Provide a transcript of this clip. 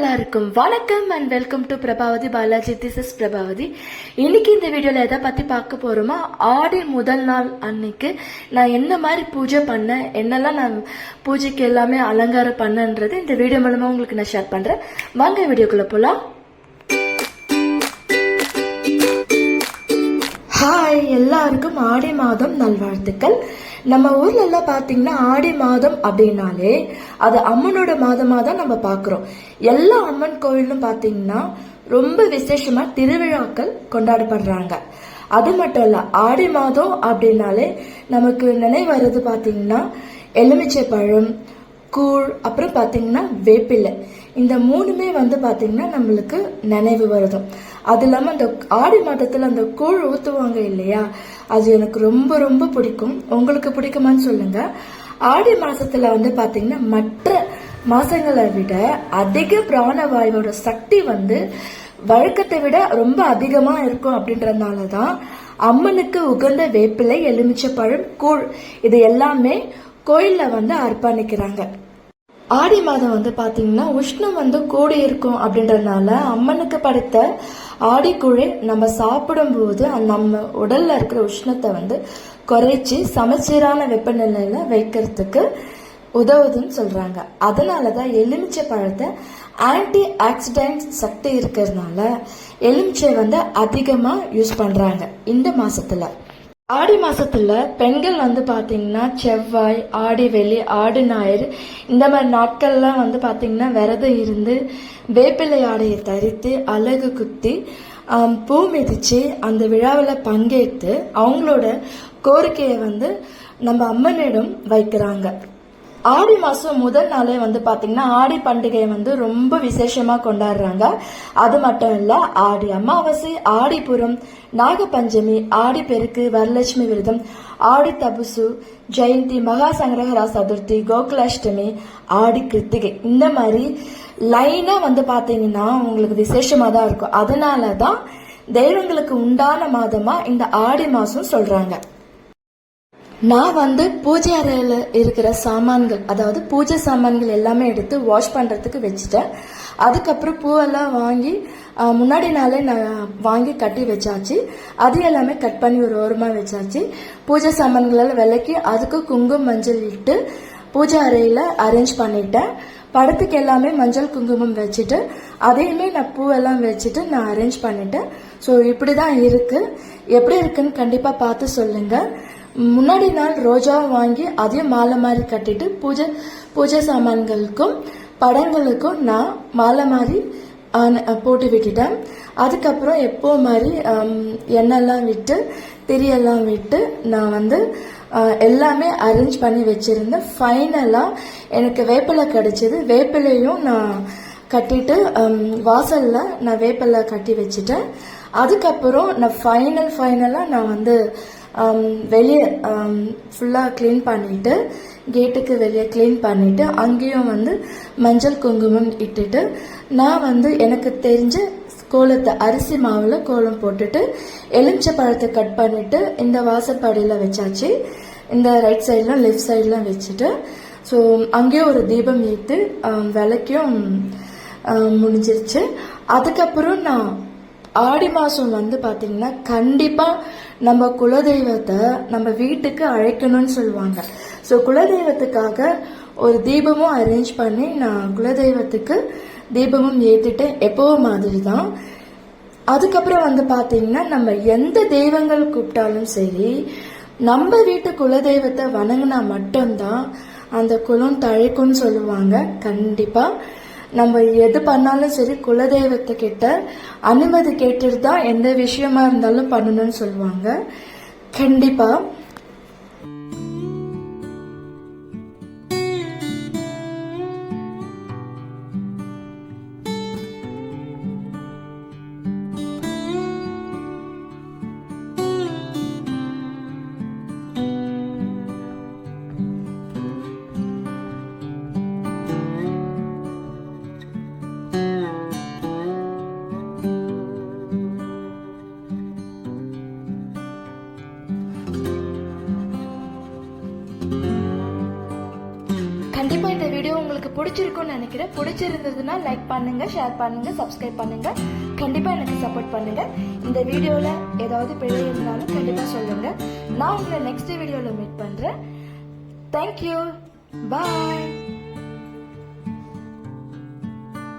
எல்லாருக்கும் வணக்கம் and welcome to Prabhavathi Balaji this is Prabhavathi இன்னைக்கு இந்த வீடியோவில் எதை பற்றி பார்க்க போகிறோமா ஆடி முதல் நாள் அன்னைக்கு நான் என்ன மாதிரி பூஜை பண்ணேன் என்னெல்லாம் நான் பூஜைக்கு எல்லாமே அலங்காரம் பண்ணன்றது இந்த வீடியோ மூலமாக உங்களுக்கு நான் ஷேர் பண்ணுறேன் வாங்க வீடியோக்குள்ளே போகலாம் ஹாய் எல்லாருக்கும் ஆடி மாதம் நல்வாழ்த்துக்கள். நம்ம ஊர்ல எல்லாம் ஆடி மாதம் அப்படின்னாலே அது அம்மனோட மாதமாக தான் நம்ம பார்க்குறோம் எல்லா அம்மன் கோயிலும் பார்த்தீங்கன்னா ரொம்ப விசேஷமா திருவிழாக்கள் கொண்டாடப்படுறாங்க. அது மட்டும் இல்லை ஆடி மாதம் அப்படின்னாலே நமக்கு நினைவு வர்றது பார்த்தீங்கன்னா எலுமிச்சை பழம் கூழ் அப்புறம் பார்த்தீங்கன்னா வேப்பிலை. இந்த மூணுமே வந்து பார்த்தீங்கன்னா நம்மளுக்கு நினைவு வருதும் அது இல்லாமல் அந்த ஆடி மாதத்தில் அந்த கூழ் ஊற்றுவாங்க இல்லையா? அது எனக்கு ரொம்ப ரொம்ப பிடிக்கும். உங்களுக்கு பிடிக்குமான்னு சொல்லுங்க. ஆடி மாசத்துல வந்து பாத்தீங்கன்னா மற்ற மாசங்களை விட அதிக பிராணவாயுவோட சக்தி வந்து வழக்கத்தை விட ரொம்ப அதிகமா இருக்கும் அப்படின்றதுனால தான் அம்மனுக்கு உகந்த வேப்பிலை எலுமிச்சை பழம் கூழ் இது எல்லாமே கோயில்ல வந்து அர்ப்பணிக்கிறாங்க. ஆடி மாதம் வந்து பார்த்தீங்கன்னா உஷ்ணம் வந்து கூடி இருக்கும் அப்படின்றதுனால அம்மனுக்கு படைத்த ஆடிக்குழி நம்ம சாப்பிடும்போது நம்ம உடல்ல இருக்கிற உஷ்ணத்தை வந்து குறைச்சி சமச்சீரான வெப்பநிலையில வைக்கிறதுக்கு உதவுதுன்னு சொல்றாங்க. அதனாலதான் எலுமிச்சை பழத்தை ஆன்டி ஆக்சிடென்ட் சக்தி இருக்கிறதுனால எலுமிச்சை வந்து அதிகமாக யூஸ் பண்ணுறாங்க இந்த மாதத்தில் ஆடி மாசத்துல பெண்கள் வந்து பாத்தீங்கன்னா செவ்வாய் ஆடி வெள்ளி ஆடி ஞாயிறு இந்த மாதிரி நாட்கள்லாம் வந்து பாத்தீங்கன்னா விரதம் இருந்து வேப்பிலை ஆடையை தரித்து அழகு குத்தி பூ மிதிச்சு அந்த விழாவில் பங்கேற்று அவங்களோட கோரிக்கையை வந்து நம்ம அம்மனிடம் வைக்கிறாங்க. ஆடி மாதம் முதல் நாளே வந்து பார்த்திங்கன்னா ஆடி பண்டிகையை வந்து ரொம்ப விசேஷமாக கொண்டாடுறாங்க. அது மட்டும் இல்லை ஆடி அமாவாசை ஆடிபுரம் நாகபஞ்சமி ஆடி பெருக்கு வரலட்சுமி விரதம் ஆடி தபசு ஜெயந்தி மகா சங்கரகரா சதுர்த்தி கோகுலாஷ்டமி ஆடி கிருத்திகை. இந்த மாதிரி லைனாக வந்து பார்த்தீங்கன்னா உங்களுக்கு விசேஷமாக தான் இருக்கும். அதனால தான் தெய்வங்களுக்கு உண்டான மாதமாக இந்த ஆடி மாதம் சொல்கிறாங்க நான் வந்து பூஜை அறையில் இருக்கிற சாமான்கள் அதாவது பூஜை சாமான்கள் எல்லாமே எடுத்து வாஷ் பண்ணுறதுக்கு வச்சுட்டேன். அதுக்கப்புறம் பூவெல்லாம் வாங்கி முன்னாடி நாளே நான் வாங்கி கட்டி வச்சாச்சு. அது எல்லாமே கட் பண்ணி ஒரு ஓரமாக வச்சாச்சு. பூஜை சாமான்களெல்லாம் விலக்கி அதுக்கு குங்குமம் மஞ்சள் இட்டு பூஜை அறையில் அரேஞ்ச் பண்ணிட்டேன். படத்துக்கு எல்லாமே மஞ்சள் குங்குமம் வச்சுட்டு அதையுமே நான் பூவெல்லாம் வச்சுட்டு நான் அரேஞ்ச் பண்ணிட்டேன். ஸோ இப்படி தான் இருக்குது எப்படி இருக்குன்னு கண்டிப்பாக பார்த்து சொல்லுங்கள் முன்னாடி நாள் ரோஜா வாங்கி அதையும் மாலை மாதிரி கட்டிட்டு பூஜை பூஜை சாமான்களுக்கும் படங்களுக்கும் நான் மாலை மாதிரி ஆன- போட்டு விட்டுட்டேன். அதுக்கப்புறம் எப்போ மாதிரி எண்ணெய்லாம் விட்டு திரியெல்லாம் விட்டு நான் வந்து எல்லாமே அரேஞ்ச் பண்ணி வச்சுருந்தேன். ஃபைனலாக எனக்கு வேப்பிலை கிடச்சிது. வேப்பிலையும் நான் கட்டிட்டு வாசலில் நான் வேப்பிலை கட்டி வச்சுட்டேன். அதுக்கப்புறம் நான் ஃபைனல் ஃபைனலாக நான் வந்து um, வெளியே um, ஃபுல்லாக க்ளீன் பண்ணிவிட்டு கேட்டுக்கு வெளியே க்ளீன் பண்ணிவிட்டு அங்கேயும் வந்து மஞ்சள் குங்குமம் இட்டுட்டு நான் வந்து எனக்கு தெரிஞ்ச கோலத்தை அரிசி மாவில் கோலம் போட்டுட்டு எலுமிச்சை பழத்தை கட் பண்ணிவிட்டு இந்த வாசப்படியில் வச்சாச்சு. இந்த ரைட் சைட்லாம் லெஃப்ட் சைட்லாம் வச்சுட்டு ஸோ அங்கேயும் ஒரு தீபம் ஏற்று um, விளக்கியும் முடிஞ்சிருச்சு. அதுக்கப்புறம் நான் ஆடி மாதம் வந்து பார்த்தீங்கன்னா கண்டிப்பாக நம்ம குலதெய்வத்தை நம்ம வீட்டுக்கு அழைக்கணும்னு சொல்லுவாங்க. ஸோ குலதெய்வத்துக்காக ஒரு தீபமும் அரேஞ்ச் பண்ணி நான் குலதெய்வத்துக்கு தீபமும் ஏற்றிட்டு எப்போவும் மாதிரி தான் அதுக்கப்புறம் வந்து பார்த்தீங்கன்னா நம்ம எந்த தெய்வங்கள் கூப்பிட்டாலும் சரி நம்ம வீட்டு குலதெய்வத்தை வணங்கினா மட்டும்தான் அந்த குலம் தழைக்கும்னு சொல்லுவாங்க. கண்டிப்பாக நம்ம எது பண்ணாலும் சரி குலதெய்வத்தை கிட்ட அனுமதி கேட்டுட்டு தான் எந்த விஷயமா இருந்தாலும் பண்ணணும்னு சொல்லுவாங்க. கண்டிப்பா. கண்டிப்பா இந்த வீடியோ உங்களுக்கு பிடிச்சிருக்கும்னு நினைக்கிறேன். பிடிச்சிருந்ததுன்னா லைக் பண்ணுங்க ஷேர் பண்ணுங்க சப்ஸ்கிரைப் பண்ணுங்க. கண்டிப்பா எனக்கு சப்போர்ட் பண்ணுங்க. இந்த வீடியோல ஏதாவது பிழை இருந்தாலும் கண்டிப்பா சொல்லுங்க. நான் உங்களை நெக்ஸ்ட் வீடியோல மீட் பண்றேன். Thank you bye